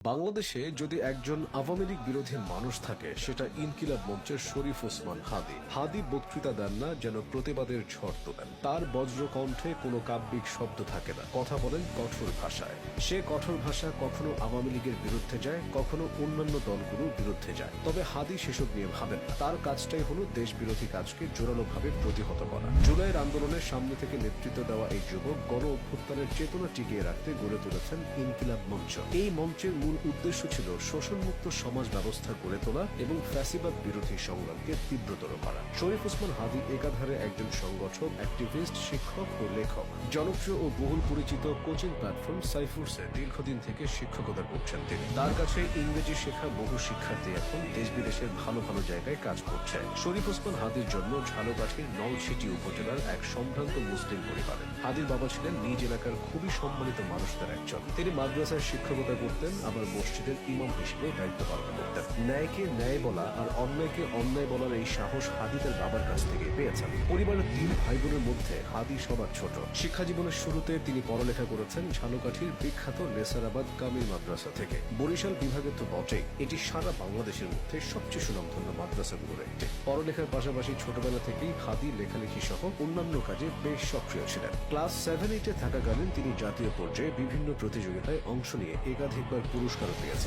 বাংলাদেশে যদি একজন আওয়ামী লীগ বিরোধী মানুষ থাকে, সেটা ইনকিলাব মঞ্চের শরীফ ওসমান হাদি। হাদি বক্তৃতা দেন না, যেন প্রতিবাদের ঝড় তোলেন। তার বজ্র কণ্ঠে কোনো কাব্যিক শব্দ থাকে না। কথা বলেন কঠোর ভাষায়। সে কঠোর ভাষা কখনো আওয়ামী লীগের বিরুদ্ধে যায়, কখনো অন্যান্য দলগুলোর বিরুদ্ধে যায়। তবে হাদি সেসব নিয়ে ভাবেন না। তার কাজটাই হলো দেশ বিরোধী কাজকে জোরালোভাবে প্রতিহত করা। জুলাইয়ের আন্দোলনের সামনে থেকে নেতৃত্ব দেওয়া এই যুবক গণ অভ্যুত্থানের চেতনা টিকিয়ে রাখতে গড়ে তুলেছেন ইনকিলাব মঞ্চ। এই মঞ্চের মূল উদ্দেশ্য ছিল শোষণমুক্ত সমাজ ব্যবস্থা গড়ে তোলা এবং ফ্যাসিবাদ বিরোধী সংগ্রামকে তীব্রতর করা। শরীফ ওসমান হাদি একাধারে একজন সংগঠক, অ্যাক্টিভিস্ট, শিক্ষক ও লেখক। জনপ্রিয় ও বহুল পরিচিত কোচিং প্ল্যাটফর্ম সাইফুর্সে দীর্ঘদিন থেকে শিক্ষকতা করছেন তিনি। তার কাছে ইংরেজি শেখা বহু শিক্ষার্থী এখন দেশ বিদেশের ভালো ভালো জায়গায় কাজ করছে। শরীফ ওসমান হাদির জন্ম ঝালকাঠির নলছিটি উপজেলার এক সম্ভ্রান্ত মুসলিম পরিবারে। হাদির বাবা ছিলেন নিজ এলাকার খুবই সম্মানিত মানুষদের একজন। তিনি মাদ্রাসায় শিক্ষকতা করতেন আবার মসজিদের ইমাম হিসেবে দায়িত্ব পালন করতেন। ন্যায়কে ন্যায় বলা আর অন্যায়কে অন্যায় বলার এই সাহস হাদি তার বাবার কাছ থেকে পেয়েছেন। পরিবারের তিন ভাই বোনের মধ্যে হাদি সবার ছোট। শিক্ষা জীবনের শুরুতে তিনি পড়ালেখা করেছেন ঝালকাঠির বিখ্যাত নেসারাবাদ কামিল মাদ্রাসা থেকে। বরিশাল বিভাগের তো বটেই। এটি সারা বাংলাদেশের মধ্যে সবচেয়ে সুনামধন্য মাদ্রাসাগুলোর একটি পড়ালেখার পাশাপাশি ছোটবেলা থেকেই হাদি লেখালেখি সহ অন্যান্য কাজে বেশ সক্রিয় ছিলেন। ক্লাস সেভেন এইটে থাকাকালীন তিনি জাতীয় পর্যায়ে বিভিন্ন প্রতিযোগিতায় অংশ নিয়ে একাধিকবার পুরস্কারও পেয়েছেন